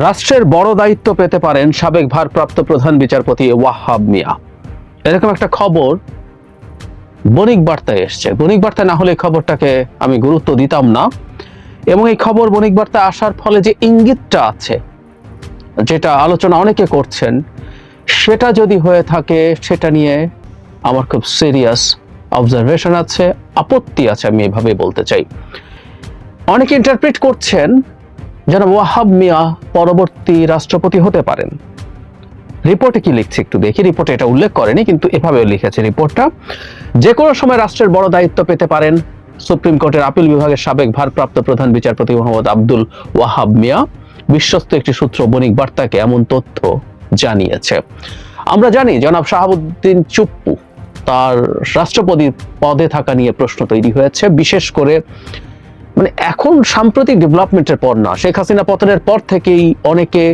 রাষ্ট্রের বড় দায়িত্ব পেতে পারেন সাবেক ভারপ্রাপ্ত প্রধান বিচারপতি ওয়াহাব মিয়া। এরকম একটা খবর বণিক বার্তায় এসছে। বণিক বার্তা না হলে খবরটাকে আমি গুরুত্ব দিতাম না। এবং এই খবর বণিক বার্তায় আসার ফলে যে ইঙ্গিতটা আছে, যেটা আলোচনা অনেকে করছেন, সেটা যদি হয়ে থাকে, সেটা নিয়ে আমার খুব সিরিয়াস অবজারভেশন আছে, আপত্তি আছে, আমি এভাবে বলতে চাই। অনেকে ইন্টারপ্রিট করছেন যেন ওয়াহাব মিয়া পরবর্তী রাষ্ট্রপতি হতে পারেন। রিপোর্টে কি লিখছে একটু দেখি। রিপোর্টে এটা উল্লেখ করেনি, কিন্তু এভাবে লিখেছে রিপোর্টটা। যে কোনো সময় রাষ্ট্রের বড় দায়িত্ব পেতে পারেন সুপ্রিম কোর্টের আপিল বিভাগের সাবেক ভারপ্রাপ্ত প্রধান বিচারপতি মোহাম্মদ আব্দুল ওয়াহাব মিয়া। বিশ্বস্ত একটি সূত্র বণিক বার্তাকে এমন তথ্য জানিয়েছে। আমরা জানি জনাব শাহাবুদ্দিন চুপ্পু তার রাষ্ট্রপতি পদে থাকা নিয়ে প্রশ্ন তৈরি হয়েছে। বিশেষ করে মানে এখন সাম্প্রতিক ডেভেলপমেন্টের পর না। শেখ হাসিনা পতনের পর থেকেই অনেকে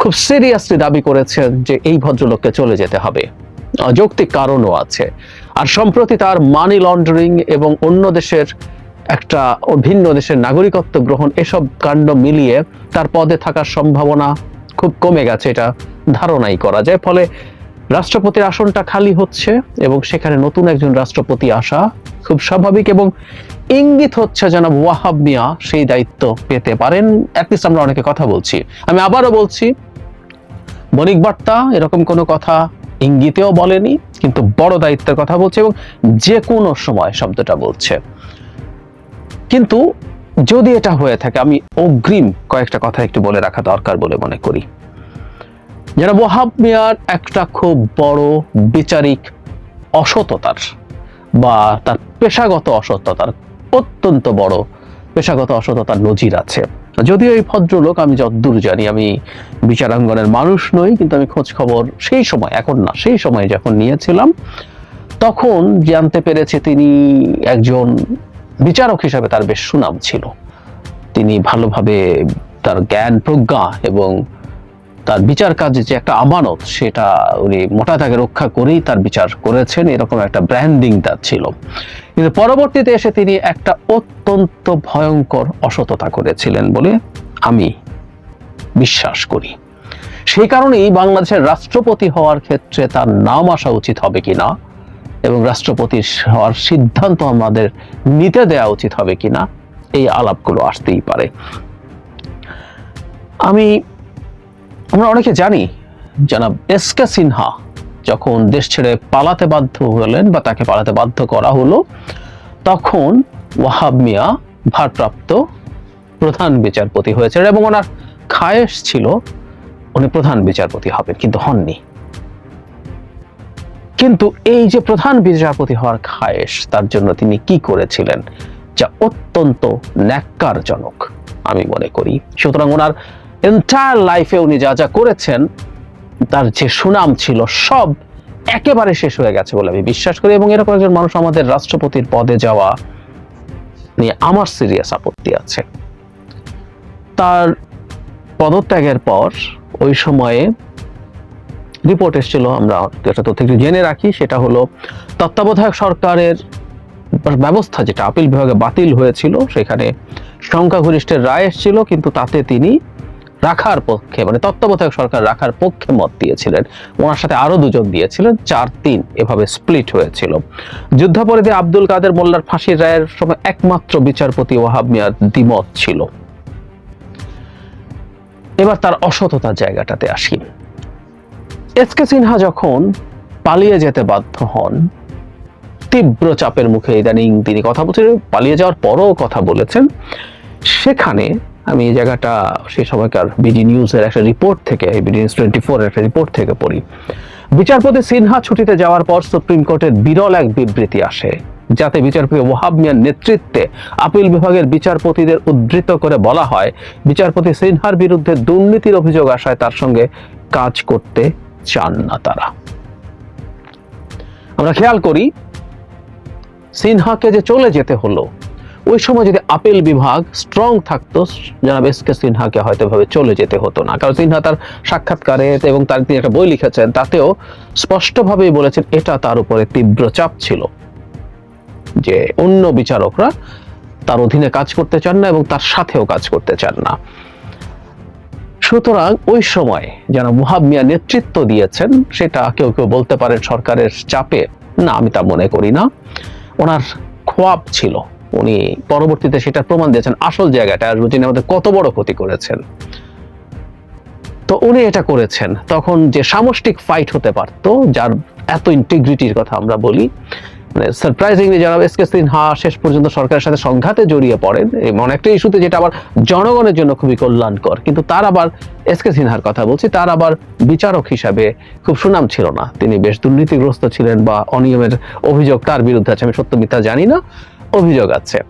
খুব সিরিয়াসলি দাবি করেছেন যে এই ভদ্রলোককে চলে যেতে হবে। যৌক্তিক কারণও আছে। আর সম্প্রতি তার মানি লন্ডারিং এবং অন্য দেশের একটা ভিন্ন দেশের নাগরিকত্ব গ্রহণ এসব কাণ্ড মিলিয়ে তার পদে থাকার সম্ভাবনা খুব কমে গেছে, এটা ধারণাই করা যায়। ফলে রাষ্ট্রপতির আসনটা খালি হচ্ছে এবং সেখানে নতুন একজন রাষ্ট্রপতি আসা খুব স্বাভাবিক এবং ইঙ্গিত হচ্ছে যেন ওয়াহাব মিয়া সেই দায়িত্ব পেতে পারেন। অ্যাটলিস্ট আমরা অনেকে কথা বলছি। আমি আবারও বলছি বণিক বার্তা এরকম কোনো কথা ইঙ্গিতেও বলেনি, কিন্তু বড় দায়িত্বের কথা বলছে এবং যে কোনো সময় শব্দটা বলছে। কিন্তু যদি এটা হয়ে থাকে, আমি অগ্রিম কয়েকটা কথা একটু বলে রাখা দরকার বলে মনে করি। যারা ওয়াহাব মিয়ার একটা খুব বড় বিচারিক অসততার বা তার পেশাগত অসততার অত্যন্ত বড় পেশাগত অসততার নজির আছে। যদিও এই ভদ্রলোক, আমি যতদূর জানি, আমি বিচারাঙ্গনের মানুষ নই, কিন্তু আমি খোঁজ খবর সেই সময়, এখন না, সেই সময় যখন নিয়েছিলাম, তখন জানতে পেরেছে তিনি একজন বিচারক হিসাবে তার বেশ সুনাম ছিল। তিনি ভালোভাবে তার জ্ঞান প্রজ্ঞা এবং তার বিচার কাজে যে একটা আমানত, সেটা উনি মোটা দাগে রক্ষা করেই তার বিচার করেছেন, এরকম একটা ব্র্যান্ডিং তার ছিল। কিন্তু পরবর্তীতে এসে তিনি একটা অত্যন্ত ভয়ঙ্কর অসততা করেছিলেন বলে আমি বিশ্বাস করি। সেই কারণেই বাংলাদেশের রাষ্ট্রপতি হওয়ার ক্ষেত্রে তার নাম আসা উচিত হবে কি না, এবং রাষ্ট্রপতি হওয়ার সিদ্ধান্ত আমাদের নিতে দেওয়া উচিত হবে কিনা এই আলাপগুলো আসতেই পারে। আমি আমরা অনেকে জানি, জনাব এস কে সিনহা যখন দেশ ছেড়ে পালাতে বাধ্য হলেন বা তাকে পালাতে বাধ্য করা হলো, তখন ওয়াহাব মিয়া ভারপ্রাপ্ত প্রধান বিচারপতি হয়েছিলেন এবং ওনার খায়েশ ছিল, উনি প্রধান বিচারপতি হবেন, কিন্তু হননি। কিন্তু এই যে প্রধান বিচারপতি হওয়ার খায়েশ, তার জন্য তিনি কি করেছিলেন, যা অত্যন্ত ন্যাক্কারজনক, আমি মনে করি। সুতরাং ওনার এন্টায়ার লাইফে উনি যা যা করেছেন, তার যে সুনাম ছিল সব একেবারে শেষ হয়ে গেছে বলে আমি বিশ্বাস করি এবং এরকম একজন মানুষ আমাদের রাষ্ট্রপতির পদে যাওয়া নিয়ে আমার সিরিয়াস আপত্তি আছে। তার পদত্যাগের পর ওই সময়ে রিপোর্ট এসেছিল আমরা একটা তথ্য একটু জেনে রাখি, সেটা হলো তত্ত্বাবধায়ক সরকারের ব্যবস্থা যেটা আপিল বিভাগে বাতিল হয়েছিল, সেখানে সংখ্যাগরিষ্ঠের রায় এসেছিল, কিন্তু তাতে তিনি রাখার পক্ষে মানে তত্ত্বাবধায়ক সরকার রাখার পক্ষে মত দিয়েছিলেন। ওনার সাথে আরও দুজন দিয়েছিলেন, চার তিন এভাবে স্প্লিট হয়েছিল। যুদ্ধাপরাধী আব্দুল কাদের মোল্লার ফাঁসির রায়ের সময় একমাত্র বিচারপতি ওয়াহাব মিয়ার দ্বিমত ছিল। এবার তার অসততার জায়গাটাতে আসি। এস কে সিনহা যখন পালিয়ে যেতে বাধ্য হন, তীব্র চাপের মুখে ইদানিং তিনি কথা বলছেন পালিয়ে যাওয়ার পরও কথা বলেছেন। সেখানে আমি এই জায়গাটা সেই সময়কার বিডি নিউজের একটা রিপোর্ট থেকে নিউজ টোয়েন্টি ফোর একটা রিপোর্ট থেকে পড়ি। বিচারপতি সিনহা ছুটিতে যাওয়ার পর সুপ্রিম কোর্টের বিরল এক বিবৃতি আসে, যাতে বিচারপতি ওয়াহাব মিয়ার নেতৃত্বে আপিল বিভাগের বিচারপতিদের উদ্ধৃত করে বলা হয়, বিচারপতি সিনহার বিরুদ্ধে দুর্নীতির অভিযোগ আসায় তার সঙ্গে কাজ করতে চান না তারা। আমরা খেয়াল করি, সিনহাকে যে চলে যেতে হলো ওই সময় যদি আপিল বিভাগ স্ট্রং থাকতো, জনাব এস কে সিনহাকে হয়তো ভাবে চলে যেতে হতো না। কারণ সিনহা তার সাক্ষাৎকারে এবং তার তিনি একটা বই লিখেছেন, তাতেও স্পষ্টভাবেই বলেছেন এটা তার উপরে তীব্র চাপ ছিল যে অন্য বিচারকরা তার অধীনে কাজ করতে চান না এবং তার সাথেও কাজ করতে চান না। সুতরাং ওই সময় যেন মুহাব মিয়া নেতৃত্ব দিয়েছেন, সেটা কেউ কেউ বলতে পারেন সরকারের চাপে। না, আমি তা মনে করি না। ওনার খোয়াব ছিল। উনি পরবর্তীতে সেটা প্রমাণ দিয়েছেন আসল জায়গাটা আসব আমাদের কত বড় ক্ষতি করেছেন। তো উনি এটা করেছেন। তখন যে সামষ্টিক ফাইট হতে পারতো, যার এত ইন্টিগ্রিটির কথা আমরা বলি মানে সারপ্রাইজিংলি যারা এস কে সিনহা শেষ পর্যন্ত সরকারের সাথে সংঘাতে জড়িয়ে পড়েন। এমন একটা ইস্যুতে যেটা আবার জনগণের জন্য খুবই কল্যাণকর। কিন্তু তার আবার, এস কে সিনহার কথা বলছি, তার আবার বিচারক হিসাবে খুব সুনাম ছিল না। তিনি বেশ দুর্নীতিগ্রস্ত ছিলেন বা অনিয়মের অভিযোগ তার বিরুদ্ধে আছে, আমি সত্য মিথ্যা জানি না। অভিযোগ আছে।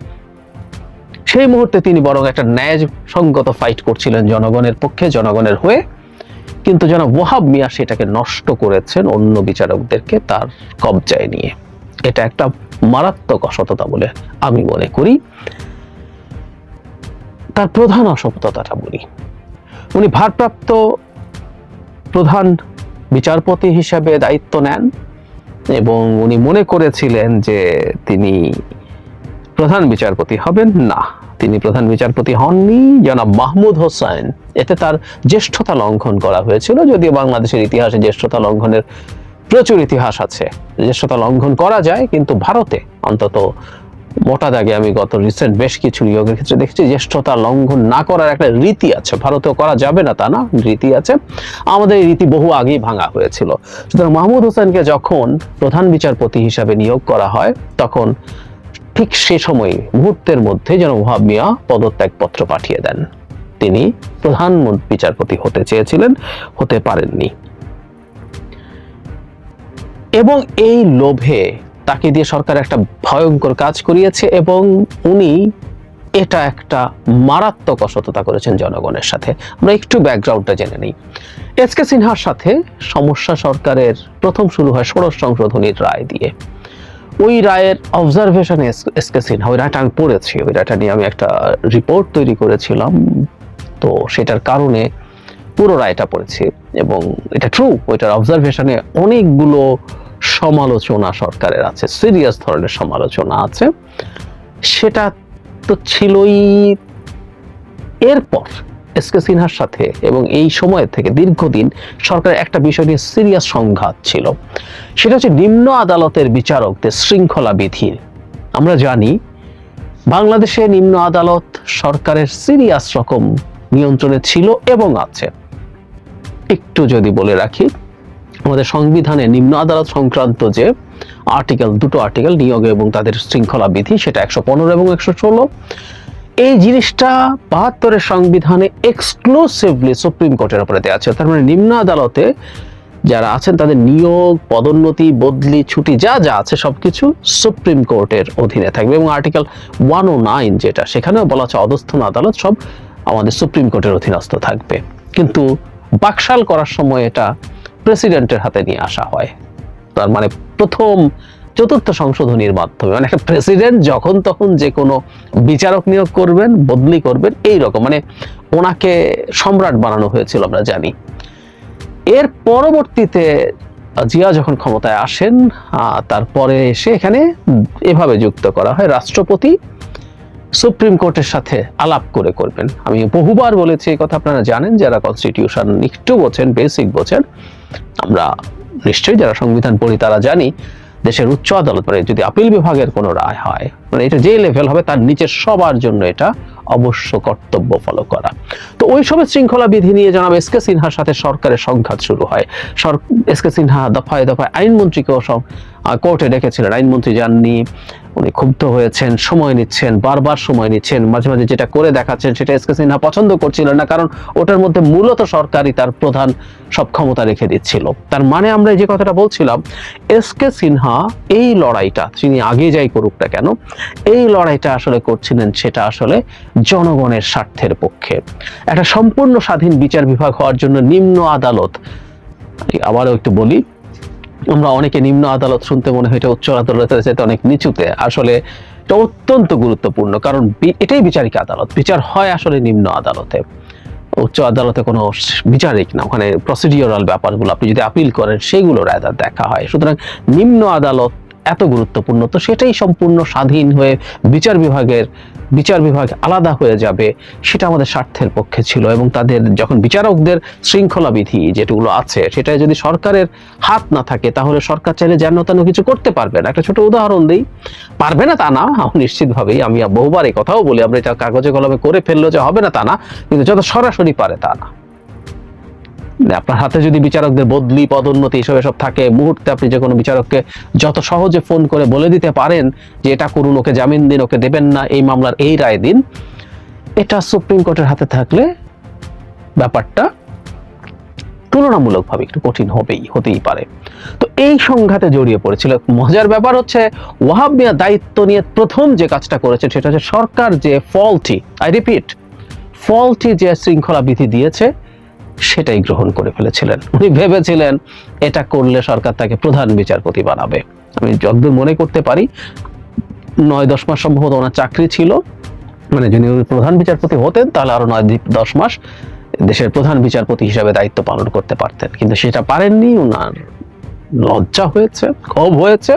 সেই মুহূর্তে তিনি বরং একটা ন্যায় সঙ্গত ফাইট করছিলেন জনগণের পক্ষে, জনগণের হয়ে। কিন্তু যেন ওয়াহাব মিয়া সেটাকে নষ্ট করেছেন অন্য বিচারকদেরকে তার কবজায় নিয়ে। এটা একটা মারাত্মক অসততা বলে আমি মনে করি। তার প্রধান অসততাটা বলি। উনি ভারপ্রাপ্ত প্রধান বিচারপতি হিসাবে দায়িত্ব নেন এবং উনি মনে করেছিলেন যে তিনি প্রধান বিচারপতি হবেন না। তিনি প্রধান বিচারপতি হননি, জনাব মাহমুদ হোসেন। এতে তার জ্যেষ্ঠতা লঙ্ঘন করা হয়েছিল, যদিও বাংলাদেশের ইতিহাসে জ্যেষ্ঠতা লঙ্ঘনের প্রচুর ইতিহাস আছে। জ্যেষ্ঠতা লঙ্ঘন করা যায়, কিন্তু ভারতে অন্তত মোটা দাগে আমি গত রিসেন্ট বেশ কিছু নিয়োগের ক্ষেত্রে দেখছি, জ্যেষ্ঠতা লঙ্ঘন না করার একটা রীতি আছে। ভারতেও করা যাবে না তা না, রীতি আছে। আমাদের এই রীতি বহু আগেই ভাঙা হয়েছিল। সুতরাং মাহমুদ হোসেনকে যখন প্রধান বিচারপতি হিসাবে নিয়োগ করা হয়, তখন ঠিক সে সময় মুহূর্তের মধ্যে যেন ওহাব মিয়া পদত্যাগপত্র পাঠিয়ে দেন। তিনি প্রধান বিচারপতি হতে চেয়েছিলেন, হতে পারেননি। এবং এই লোভে তাকে দিয়ে সরকার একটা ভয়ঙ্কর কাজ করিয়েছে এবং উনি এটা একটা মারাত্মক অসততা করেছেন জনগণের সাথে। আমরা একটু ব্যাকগ্রাউন্ডটা জেনে নিই। এস কে সিনহার সাথে সমস্যা সরকারের প্রথম শুরু হয় ষোড়শ সংশোধনীর রায় দিয়ে। ওই রায়ের অবজারভেশনে এস কে সিনহা, ওই রায়টা আমি পড়েছি, ওই রায়টা নিয়ে আমি একটা রিপোর্ট তৈরি করেছিলাম। তো সেটার কারণে পুরো রায়টা পড়েছি এবং এটা ট্রু ওইটার অবজারভেশনে অনেকগুলো সমালোচনা সরকারের আছে সিরিয়াস ধরনের সমালোচনা আছে। সেটা তো ছিলই এরপর। এস কে সিনহার সাথে এবং এই সময় থেকে দীর্ঘদিন সরকারের একটা বিষয় নিয়ে সিরিয়াস সংঘাত ছিল। সেটা হচ্ছে নিম্ন আদালতের বিচারকদের শৃঙ্খলা বিধির আমরা জানি, বাংলাদেশে নিম্ন আদালত সরকারের সিরিয়াস রকম নিয়ন্ত্রণে ছিল এবং আছে। একটু যদি বলে রাখি, আমাদের সংবিধানে নিম্ন আদালত সংক্রান্ত যে আর্টিকেল, দুটো আর্টিকেল নিয়োগ এবং তাদের শৃঙ্খলা বিধি, সেটা একশো পনেরো এবং একশো ষোলো এই জিনিসটা বাহাত্তরের সংবিধানে এক্সক্লুসিভলি সুপ্রিম কোর্টের উপরে দেওয়া আছে। তার মানে নিম্ন আদালতে যারা আছেন, তাদের নিয়োগ, পদোন্নতি, বদলি, ছুটি, যা যা আছে, সবকিছু সুপ্রিম কোর্টের অধীনে থাকবে। এবং আর্টিকেল ওয়ান ও নাইন যেটা, সেখানেও বলা আছে অধস্থন আদালত সব আমাদের সুপ্রিম কোর্টের অধীনস্থ থাকবে। কিন্তু বাকশাল করার সময় এটা প্রেসিডেন্টের হাতে নিয়ে আসা হয়। তার মানে প্রথম চতুর্থ সংশোধনীর মাধ্যমে মানে একটা প্রেসিডেন্ট যখন তখন যে কোনো বিচারক নিয়োগ করবেন, বদলি করবেন, এই রকম মানে ওনাকে সম্রাট বানানো হয়েছিল আমরা জানি। এর পরবর্তীতে জিয়া যখন ক্ষমতায় আসেন তারপরে এসে এখানে এভাবে যুক্ত করা হয়, রাষ্ট্রপতি সুপ্রিম কোর্টের সাথে আলাপ করে করবেন। আমি বহুবার বলেছি এই কথা, আপনারা জানেন, যারা কনস্টিটিউশন একটু বোঝেন বেসিক বোঝেন, আমরা নিশ্চয়ই যারা সংবিধান পড়ি তারা জানি দেশের উচ্চ আদালত মানে যদি আপিল বিভাগের কোনো রায় হয় মানে এটা যে লেভেল হবে তার নিচের সবার জন্য এটা অবশ্য কর্তব্য ফলো করা। তো ওই সময় শৃঙ্খলা বিধি নিয়ে জানাব এস কে সিনহার সাথে সরকারের সংঘাত শুরু হয়। এস কে সিনহা দফায় দফায় আইনমন্ত্রীকেও সব- কোর্টে ডেকেছিলেন। আইনমন্ত্রী যাননি। উনি ক্ষুব্ধ হয়েছেন, সময় নিচ্ছেন, বারবার সময় নিচ্ছেন। মাঝে মাঝে যেটা করে দেখাচ্ছেন সেটা এস কে সিনহা পছন্দ করছিলেন না, কারণ ওটার মধ্যে মূলত সরকারই তার প্রধান সব ক্ষমতা রেখে দিচ্ছিল। তার মানে আমরা যে কথাটা বলছিলাম, এস কে সিনহা এই লড়াইটা তিনি আগে যাই করুক না কেন, এই লড়াইটা আসলে করছিলেন সেটা আসলে জনগণের স্বার্থের পক্ষে। একটা সম্পূর্ণ স্বাধীন বিচার বিভাগ হওয়ার জন্য নিম্ন আদালত, আবারও একটু বলি আমরা অনেকে নিম্ন আদালত শুনতে মনে হয় এটা উচ্চ আদালতের চাইতে অনেক নিচুতে। আসলে এটা অত্যন্ত গুরুত্বপূর্ণ, কারণ এটাই বিচারিক আদালত। বিচার হয় আসলে নিম্ন আদালতে। উচ্চ আদালতে কোনো বিচারিক না, ওখানে প্রসিডিওরাল ব্যাপারগুলো আপনি যদি আপিল করেন, সেগুলো রায়দার দেখা হয়। সুতরাং নিম্ন আদালত এত গুরুত্বপূর্ণ। তো সেটাই সম্পূর্ণ স্বাধীন হয়ে বিচার বিভাগের, বিচার বিভাগ আলাদা হয়ে যাবে, সেটা আমাদের স্বার্থের পক্ষে ছিল এবং তাদের যখন বিচারকদের শৃঙ্খলা বিধি যেগুলো আছে, সেটায় যদি সরকারের হাত না থাকে, তাহলে সরকার চাইলে যেন তেন কিছু করতে পারবে না। একটা ছোট উদাহরণ দিই। পারবে না তা না নিশ্চিতভাবেই আমি বহুবার এই কথাও বলি, আমরা এটা কাগজে কলমে করে ফেলল যে হবে না তা না, কিন্তু যত সরাসরি পারে তা না। আপনার হাতে যদি বিচারকদের বদলি, পদোন্নতি এসব এসব থাকে, মুহূর্তে আপনি যে কোনো বিচারককে যত সহজে ফোন করে বলে দিতে পারেন যে এটা করুন, ওকে জামিন দিন, ওকে দেবেন না, এই মামলার এই রায় দিন, এটা সুপ্রিম কোর্টের হাতে থাকলে ব্যাপারটা তুলনামূলকভাবে একটু কঠিন হবেই, হতেই পারে। তো এই সংঘাতে জড়িয়ে পড়েছিল। মজার ব্যাপার হচ্ছে, ওয়াহাব মিয়া দায়িত্ব নিয়ে প্রথম যে কাজটা করেছে সেটা হচ্ছে সরকার যে ফলটি আই রিপিট ফলটি যে শৃঙ্খলা বিধি দিয়েছে সেটাই গ্রহণ করে ফেলেছিলেন। উনি ভেবেছিলেন এটা করলে সরকার তাকে প্রধান বিচারপতি বানাবে। আমি যতদূর মনে করতে পারি, নয় দশ মাস সম্ভবত ওনার চাকরি ছিল। মানে যদি উনি প্রধান বিচারপতি হতেন, তাহলে আরও নয় দশ মাস দেশের প্রধান বিচারপতি হিসাবে দায়িত্ব পালন করতে পারতেন। কিন্তু সেটা পারেননি ওনার লজ্জা হয়েছে, ক্ষোভ হয়েছে।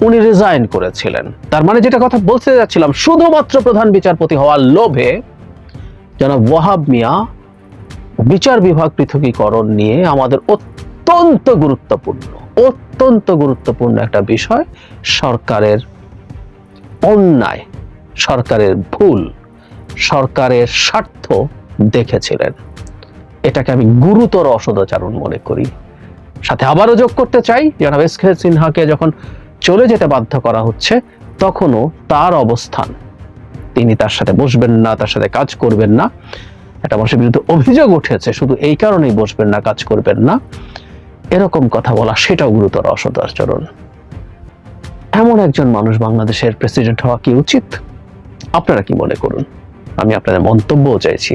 উনি রিজাইন করেছিলেন। তার মানে যেটা কথা বলতে যাচ্ছিলাম, শুধুমাত্র প্রধান বিচারপতি হওয়ার লোভে যেন ওয়াহাব মিয়া বিচার বিভাগ পৃথকীকরণ নিয়ে আমাদের অত্যন্ত গুরুত্বপূর্ণ অত্যন্ত গুরুত্বপূর্ণ একটা বিষয়, সরকারের অন্যায়, সরকারের ভুল, সরকারের স্বার্থ দেখেছিলেন। এটাকে আমি গুরুতর অসদাচারণ মনে করি। সাথে আবারও যোগ করতে চাই, জনাব এস কে সিনহাকে যখন চলে যেতে বাধ্য করা হচ্ছে, তখনও তার অবস্থান। তিনি তার সাথে বসবেন না, তার সাথে কাজ করবেন না। একটা মানুষের বিরুদ্ধে অভিযোগ উঠেছে, শুধু এই কারণেই বসবেন না, কাজ করবেন না। এরকম কথা বলা সেটাও গুরুতর অসৎ আচরণ এমন একজন মানুষ বাংলাদেশের প্রেসিডেন্ট হওয়া কি উচিত? আপনারা কি মনে করুন? আমি আপনাদের মন্তব্যও চাইছি।